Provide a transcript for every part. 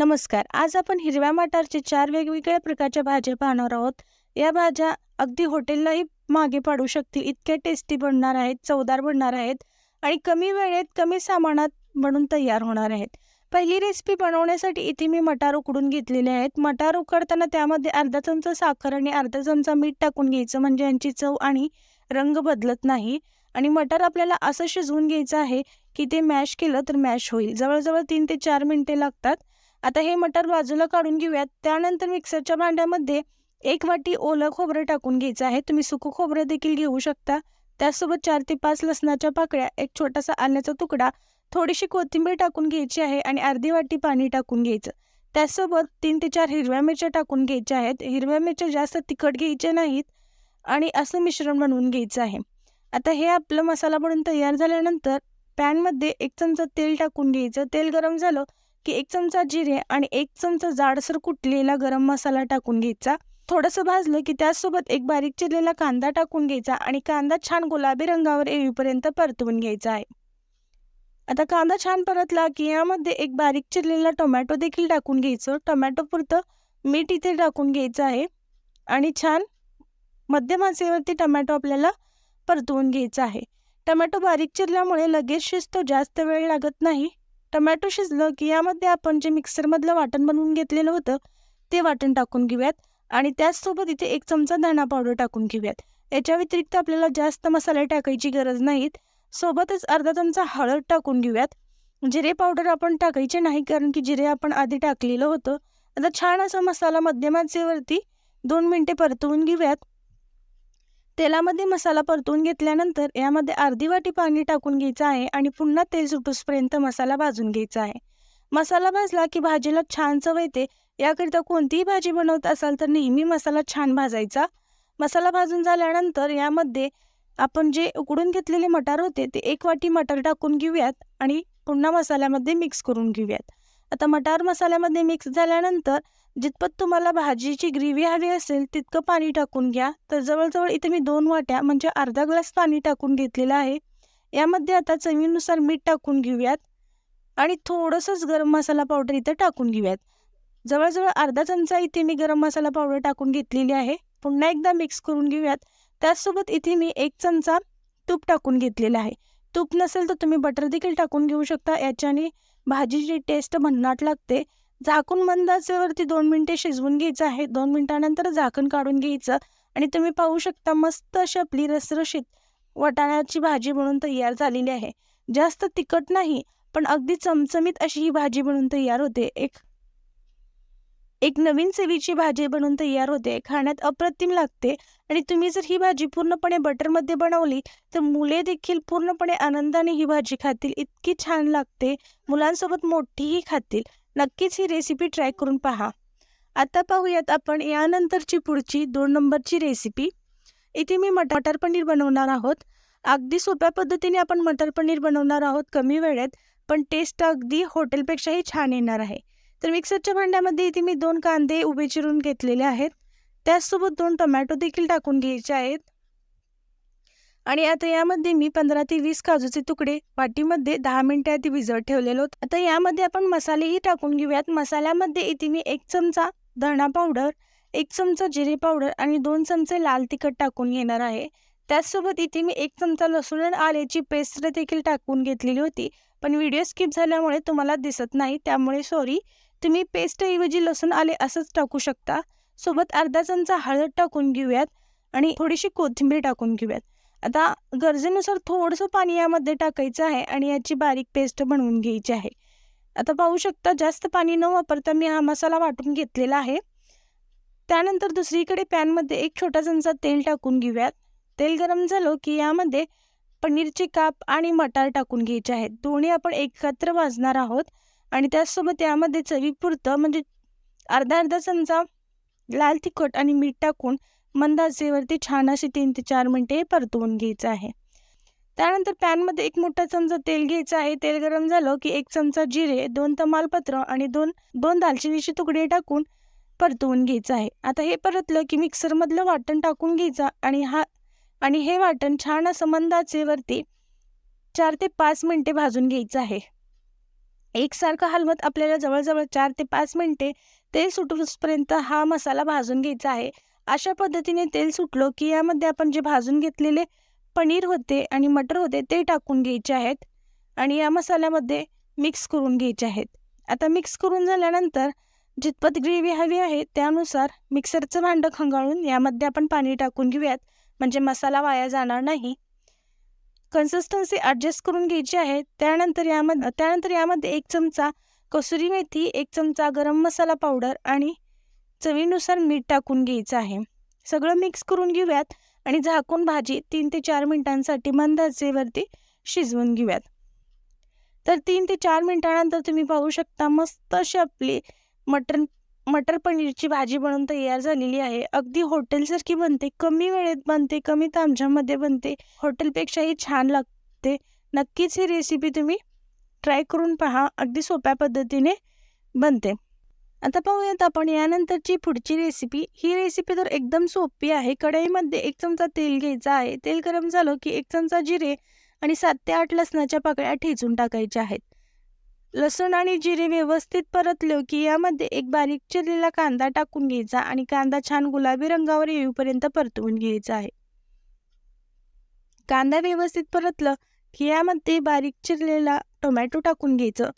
नमस्कार. आज आपण हिरव्या मटारचे चार वेगवेगळ्या प्रकारच्या भाज्या पाहणार आहोत. या भाज्या अगदी हॉटेललाही मागे पाडू शकतील. इतक्या टेस्टी बनणार आहेत चवदार बनणार आहेत आणि कमी वेळेत कमी सामानात बनून तयार होणार आहेत. पहिली रेसिपी बनवण्यासाठी इथे मी मटार उकडून घेतलेले आहेत. मटार उकडताना त्यामध्ये अर्धा चमचा साखर आणि अर्धा चमचा मीठ टाकून घ्यायचं. म्हणजे यांची चव आणि रंग बदलत नाही. आणि मटार आपल्याला असं शिजवून घ्यायचं आहे की ते मॅश केलं तर मॅश होईल. जवळजवळ तीन ते चार मिनटे लागतात. आता हे मटार बाजूला काढून घेऊयात. त्यानंतर मिक्सरच्या भांड्यामध्ये एक वाटी ओलं खोबरं टाकून घ्यायचं आहे. तुम्ही सुकं खोबरं देखील घेऊ शकता. त्यासोबत चार ते पाच लसणाच्या पाकळ्या एक छोटासा आल्याचा तुकडा थोडीशी कोथिंबीर टाकून घ्यायची आहे आणि अर्धी वाटी पाणी टाकून घ्यायचं. त्यासोबत तीन ते चार हिरव्या मिरच्या टाकून घ्यायच्या आहेत. हिरव्या मिरच्या जास्त तिखट घ्यायच्या नाहीत आणि असं मिश्रण बनवून घ्यायचं आहे. आता हे आपलं मसाला बनवून तयार झाल्यानंतर पॅनमध्ये एक चमचा तेल टाकून घ्यायचं. तेल गरम झालं की एक चमचा जिरे आणि एक चमचा जाडसर कुटलेला गरम मसाला टाकून घ्यायचा. थोडंसं भाजलं की त्याचसोबत एक बारीक चिरलेला कांदा टाकून घ्यायचा आणि कांदा छान गुलाबी रंगावर येईपर्यंत परतवून घ्यायचा आहे. आता कांदा छान परतला की यामध्ये एक बारीक चिरलेला टोमॅटो देखील टाकून घ्यायचं. टोमॅटो पुरतं मीठ इथे टाकून घ्यायचं आहे आणि छान मध्यम आचेवरती टोमॅटो आपल्याला परतवून घ्यायचा आहे. टोमॅटो बारीक चिरल्यामुळे लगेच शिजतो जास्त वेळ लागत नाही. टमॅटो शिजलं की यामध्ये आपण जे मिक्सरमधलं वाटण बनवून घेतलेलं होतं ते वाटण टाकून घेऊयात. आणि त्याचसोबत इथे एक चमचा धणा पावडर टाकून घेऊयात. याच्या व्यतिरिक्त आपल्याला जास्त मसाले टाकायची गरज नाहीत. सोबतच अर्धा चमचा हळद टाकून घेऊयात. जिरे पावडर आपण टाकायचे नाही कारण की जिरे आपण आधी टाकलेलं होतं. आता छान असा मसाला मध्यमाचेवरती दोन मिनटे परतवून घेऊयात. तेलामध्ये मसाला परतून घेतल्यानंतर यामध्ये अर्धी वाटी पाणी टाकून घ्यायचं आहे आणि पुन्हा तेल सुटूसपर्यंत मसाला भाजून घ्यायचा आहे. मसाला भाजला की भाजीला छान चव येते. याकरिता कोणतीही भाजी बनवत असाल तर नेहमी मसाला छान भाजायचा. मसाला भाजून झाल्यानंतर यामध्ये आपण जे उकडून घेतलेले मटार होते ते एक वाटी मटार टाकून घेऊयात आणि पुन्हा मसाल्यामध्ये मिक्स करून घेऊयात. आता मटार मसाल्यामध्ये मिक्स झाल्यानंतर जितपत तुम्हाला भाजीची ग्रेव्ही हवी असेल तितकं पाणी टाकून घ्या. तर जवळजवळ इथे मी दोन वाट्या म्हणजे अर्धा ग्लास पाणी टाकून घेतलेलं आहे. यामध्ये आता चवीनुसार मीठ टाकून घेऊयात. आणि थोडंसंच गरम मसाला पावडर इथं टाकून घेऊयात. जवळजवळ अर्धा चमचा इथे मी गरम मसाला पावडर टाकून घेतलेली आहे. पुन्हा एकदा मिक्स करून घेऊयात. त्याचसोबत इथे मी एक चमचा तूप टाकून घेतलेला आहे. तूप नसेल तर तुम्ही बटर देखील टाकून घेऊ शकता. याच्याने भाजीची टेस्ट भन्नाट लागते झाकून मंद आचेवरती दोन मिनटे शिजवून घ्यायचं आहे. दोन मिनटानंतर झाकण काढून घ्यायचं आणि तुम्ही पाहू शकता मस्त अशी आपली रसरशीत वाटाण्याची भाजी बनवून तयार झालेली आहे. जास्त तिखट नाही पण अगदी चमचमीत अशी ही भाजी बनवून तयार होते. एक एक नवीन चवीची भाजी बनवून तयार होते खाण्यात अप्रतिम लागते आणि तुम्ही जर ही भाजी पूर्णपणे बटरमध्ये बनवली तर मुले देखील पूर्णपणे आनंदाने ही भाजी खातील इतकी छान लागते. मुलांसोबत मोठीही खातील. नक्कीच ही रेसिपी ट्राय करून पहा. आता पाहूयात आपण यानंतरची पुढची दोन नंबरची रेसिपी इथे मी मटार पनीर बनवणार आहोत. अगदी सोप्या पद्धतीने आपण मटर पनीर बनवणार आहोत कमी वेळेत पण टेस्ट अगदी हॉटेलपेक्षाही छान येणार आहे. तर मिक्सरच्या भांड्यामध्ये इथे मी दोन कांदे उभे चिरून घेतलेले आहेत. त्याचसोबत दोन टोमॅटो देखील टाकून घ्यायचे आहेत. आणि आता यामध्ये मी पंधरा ते वीस काजूचे तुकडे वाटीमध्ये दहा मिनटं आधी भिजत ठेवलेलो. आता यामध्ये आपण मसालेही टाकून घेऊयात. मसाल्यामध्ये इथे मी एक चमचा धणा पावडर एक चमचा जिरे पावडर आणि दोन चमचे लाल तिखट टाकून घेणार आहे. त्याचसोबत इथे मी एक चमचा लसूण आणि आल्याची पेस्ट देखील टाकून घेतलेली होती. पण व्हिडिओ स्किप झाल्यामुळे तुम्हाला दिसत नाही त्यामुळे सॉरी तुम्ही पेस्टऐवजी लसूण आले असंच टाकू शकता. सोबत अर्धा चमचा हळद टाकून घेऊयात आणि थोडीशी कोथिंबीर टाकून घेऊयात. आता गरजेनुसार थोडंसं पाणी यामध्ये टाकायचं आहे आणि याची बारीक पेस्ट बनवून घ्यायची आहे. आता पाहू शकता जास्त पाणी न वापरता मी हा मसाला वाटून घेतलेला आहे. त्यानंतर दुसरीकडे पॅनमध्ये एक छोटा चमचा तेल टाकून घेऊयात. तेल गरम झालं की यामध्ये पनीरचे काप आणि मटार टाकून घ्यायचे आहेत. दोन्ही आपण एकत्र भाजणार आहोत. आणि त्याचसोबत यामध्ये चवीपुरतं म्हणजे अर्धा अर्धा चमचा लाल तिखट आणि मीठ टाकून मंद आचेवरती छान असे तीन ते चार मिनटे परतवून घ्यायचं आहे. त्यानंतर पॅनमध्ये एक मोठा चमचा तेल घ्यायचं आहे. तेल गरम झालं की एक चमचा जिरे दोन तमालपत्र आणि दोन दोन दालचिनीचे तुकडे टाकून परतवून घ्यायचं आहे. आता हे परतलं की मिक्सरमधलं वाटण टाकून घ्यायचं आणि हा आणि हे वाटण छान असं मंद आचेवरती चार ते पाच मिनटे भाजून घ्यायचं आहे. एकसारखं हलवत आपल्याला जवळजवळ चार ते पाच मिनटे तेल सुटूसपर्यंत हा मसाला भाजून घ्यायचा आहे. अशा पद्धतीने तेल सुटलो की यामध्ये आपण जे भाजून घेतलेले पनीर होते आणि मटर होते ते टाकून घ्यायचे आहेत आणि या मसाल्यामध्ये मिक्स करून घ्यायचे आहेत. आता मिक्स करून झाल्यानंतर जितपत ग्रेव्ही हवी आहे त्यानुसार मिक्सरचं भांडं खंगाळून यामध्ये आपण पाणी टाकून घेऊयात. म्हणजे मसाला वाया जाणार नाही. कन्सिस्टन्सी ॲडजस्ट करून घ्यायची आहे. त्यानंतर यामध्ये त्यानंतर यामध्ये एक चमचा कसुरी मेथी एक चमचा गरम मसाला पावडर आणि चवीनुसार मीठ टाकून घ्यायचं आहे. सगळं मिक्स करून घेऊयात आणि झाकून भाजी तीन ते चार मिनिटांसाठी मंद आचेवरती शिजवून घेऊयात. तर तीन ते चार मिनिटानंतर तुम्ही पाहू शकता मस्त अशी आपली मटन मटर पनीरची भाजी बनवून तयार झालेली आहे. अगदी हॉटेलसारखी बनते कमी वेळेत बनते कमी तामझाममध्ये बनते. हॉटेलपेक्षाही छान लागते. नक्कीच ही रेसिपी तुम्ही ट्राय करून पहा. अगदी सोप्या पद्धतीने बनते. आता पाहूयात आपण यानंतरची पुढची रेसिपी ही रेसिपी तर एकदम सोपी आहे. कढईमध्ये एक चमचा तेल घ्यायचा आहे. तेल गरम झालं की एक चमचा जिरे आणि सात ते आठ लसणाच्या पाकळ्या ठेचून टाकायच्या आहेत. लसूण आणि जिरे व्यवस्थित परतले की यामध्ये एक बारीक चिरलेला कांदा टाकून घ्यायचा आणि कांदा छान गुलाबी रंगावर येऊपर्यंत परतवून घ्यायचा आहे. कांदा व्यवस्थित परतलं की यामध्ये बारीक चिरलेला टोमॅटो टाकून घ्यायचं.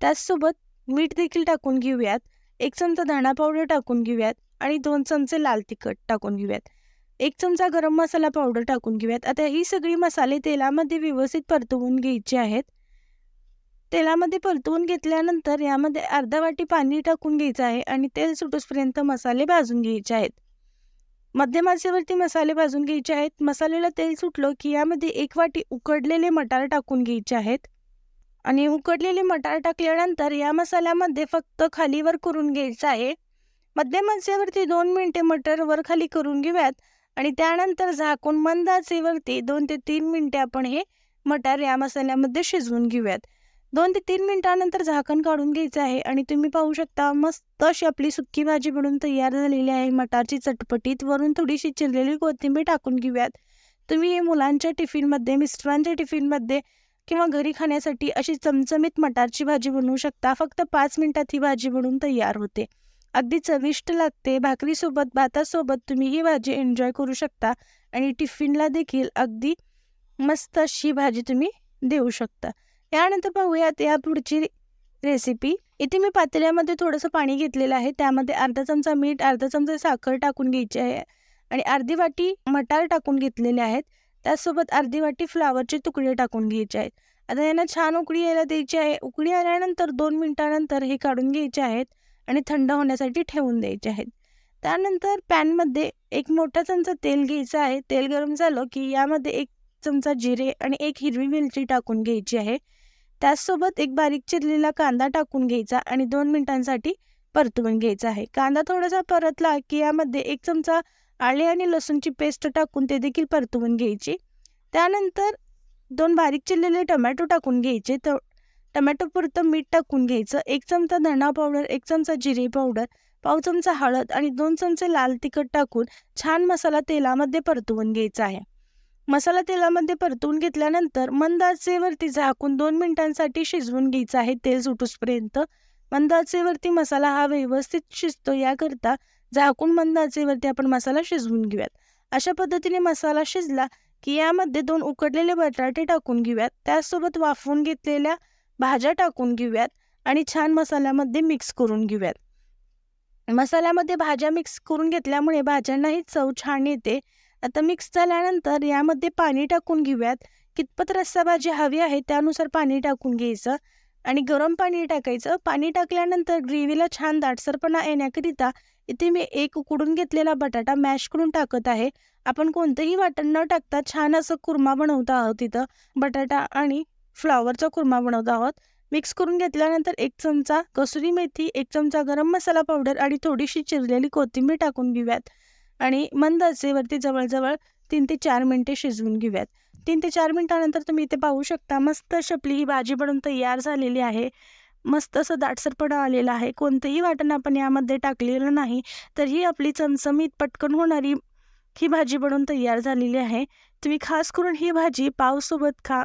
त्याचसोबत मीठ देखील टाकून घेऊयात. एक चमचा धणा पावडर टाकून घेऊयात आणि दोन चमचे लाल तिखट टाकून घेऊयात. एक चमचा गरम मसाला पावडर टाकून घेऊयात. आता ही सगळी मसाले तेलामध्ये व्यवस्थित परतवून घ्यायचे आहेत. तेलामध्ये परतवून घेतल्यानंतर यामध्ये अर्धा वाटी पाणी टाकून घ्यायचं आहे आणि तेल सुटूसपर्यंत मसाले भाजून घ्यायचे आहेत. मध्यम आचेवरती मसाले भाजून घ्यायचे आहेत. मसाल्याला तेल सुटलं की यामध्ये एक वाटी उकडलेले मटार टाकून घ्यायचे आहेत. आणि उकडलेले मटार टाकल्यानंतर या मसाल्यामध्ये फक्त खालीवर करून घ्यायचं आहे. मध्यम आचेवरती दोन मिनटे मटर वर खाली करून घेऊयात. आणि त्यानंतर झाकून मंद आचेवरती दोन ते तीन मिनटे आपण हे मटार या मसाल्यामध्ये शिजवून घेऊयात. दोन ते तीन मिनिटानंतर झाकण काढून घ्यायचं आहे आणि तुम्ही पाहू शकता मस्त अशी आपली सुक्की भाजी बनवून तयार झालेली आहे. मटारची चटपटीत वरून थोडीशी चिरलेली कोथिंबीर टाकून घेऊयात. तुम्ही हे मुलांच्या टिफिनमध्ये मिस्टरांच्या टिफिनमध्ये किंवा घरी खाण्यासाठी अशी चमचमीत मटारची भाजी बनवू शकता. फक्त पाच मिनिटात ही भाजी बनवून तयार होते. अगदी चविष्ट लागते. भाकरीसोबत भातासोबत तुम्ही ही भाजी एन्जॉय करू शकता आणि टिफिनला देखील अगदी मस्त अशी भाजी तुम्ही देऊ शकता. यानंतर पाहूयात या पुढची रेसिपी इथे मी पातेल्यामध्ये थोडंसं पाणी घेतलेलं आहे. त्यामध्ये अर्धा चमचा मीठ अर्धा चमचा साखर टाकून घ्यायची आहे आणि अर्धी वाटी मटार टाकून घेतलेले आहेत. त्याचसोबत अर्धी वाटी फ्लावरचे तुकडे टाकून घ्यायचे आहेत. आता यांना छान उकळी यायला द्यायची आहे. उकळी आल्यानंतर दोन मिनिटानंतर हे काढून घ्यायचे आहेत आणि थंड होण्यासाठी ठेवून द्यायचे आहेत. त्यानंतर पॅनमध्ये एक मोठा चमचा तेल घ्यायचं आहे. तेल गरम झालं की यामध्ये एक चमचा जिरे आणि एक हिरवी मिरची टाकून घ्यायची आहे. त्याचसोबत एक बारीक चिरलेला कांदा टाकून घ्यायचा आणि दोन मिनिटांसाठी परतवून घ्यायचा आहे. कांदा थोडासा परतला की यामध्ये एक चमचा आले आणि लसूणची पेस्ट टाकून ते देखील परतवून घ्यायची. त्यानंतर दोन बारीक चिरलेले टमॅटो टाकून घ्यायचे. तर टमॅटो पुरतं मीठ टाकून घ्यायचं. एक चमचा धणा पावडर एक चमचा जिरे पावडर पाव चमचा हळद आणि दोन चमचे लाल तिखट टाकून छान मसाला तेलामध्ये परतवून घ्यायचा आहे. मसाला तेलामध्ये परतून घेतल्यानंतर मंद आचेवरती झाकून दोन मिनिटांसाठी शिजवून घ्यायचं आहे. तेल सुटूसपर्यंत मंद आचेवरती मसाला हा व्यवस्थित शिजतो. याकरता झाकून मंद आचेवरती आपण मसाला शिजवून घेऊयात. अशा पद्धतीने मसाला शिजला की यामध्ये दोन उकडलेले बटाटे टाकून घेऊयात. त्याचसोबत वाफवून घेतलेल्या भाज्या टाकून घेऊयात आणि छान मसाल्यामध्ये मिक्स करून घेऊयात. मसाल्यामध्ये भाज्या मिक्स करून घेतल्यामुळे भाज्यांनाही चव छान येते. आता मिक्स झाल्यानंतर यामध्ये पाणी टाकून घेऊयात. कितपत रस्सा भाजी हवी आहे त्यानुसार पाणी टाकून घ्यायचं आणि गरम पाणी टाकायचं. पाणी टाकल्यानंतर ग्रेव्हीला छान दाटसरपणा येण्याकरिता इथे मी एक उकडून घेतलेला बटाटा मॅश करून टाकत आहे. आपण कोणतंही वाटण न टाकता छान असं कुर्मा बनवत आहोत इथं. बटाटा आणि फ्लावरचा कुर्मा बनवत आहोत. मिक्स करून घेतल्यानंतर एक चमचा कसुरी मेथी एक चमचा गरम मसाला पावडर आणि थोडीशी चिरलेली कोथिंबीर टाकून घेऊयात. आणि मंद आचेवरती जवळजवळ तीन ते चार मिनटे शिजवून घेऊयात. तीन ते चार मिनटानंतर तुम्ही इथे पाहू शकता मस्त शपली ही भाजी बनवून तयार झालेली आहे. मस्त असं दाटसरपणा आलेला आहे. कोणतंही वाटण आपण यामध्ये टाकलेलं नाही तर ही आपली चमचमीत पटकन होणारी ही भाजी बनवून तयार झालेली आहे. तुम्ही खास करून ही भाजी पावसोबत खा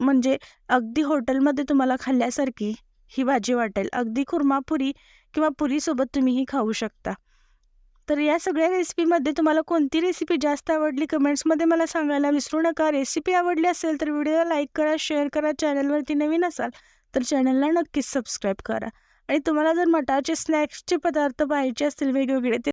म्हणजे अगदी हॉटेलमध्ये तुम्हाला खाल्ल्यासारखी ही भाजी वाटेल. अगदी खुर्मापुरी किंवा पुरीसोबत तुम्ही ही खाऊ शकता. तर या सगळ्या रेसिपीमध्ये तुम्हाला कोणती रेसिपी जास्त आवडली? कमेंट्समध्ये मला सांगायला विसरू नका. रेसिपी आवडली असेल तर व्हिडिओला लाईक करा शेअर करा. चॅनलवरती नवीन असाल तर चॅनलला नक्कीच सबस्क्राईब करा. आणि तुम्हाला जर मटारचे स्नॅक्सचे पदार्थ पाहायचे असतील वेगवेगळे ते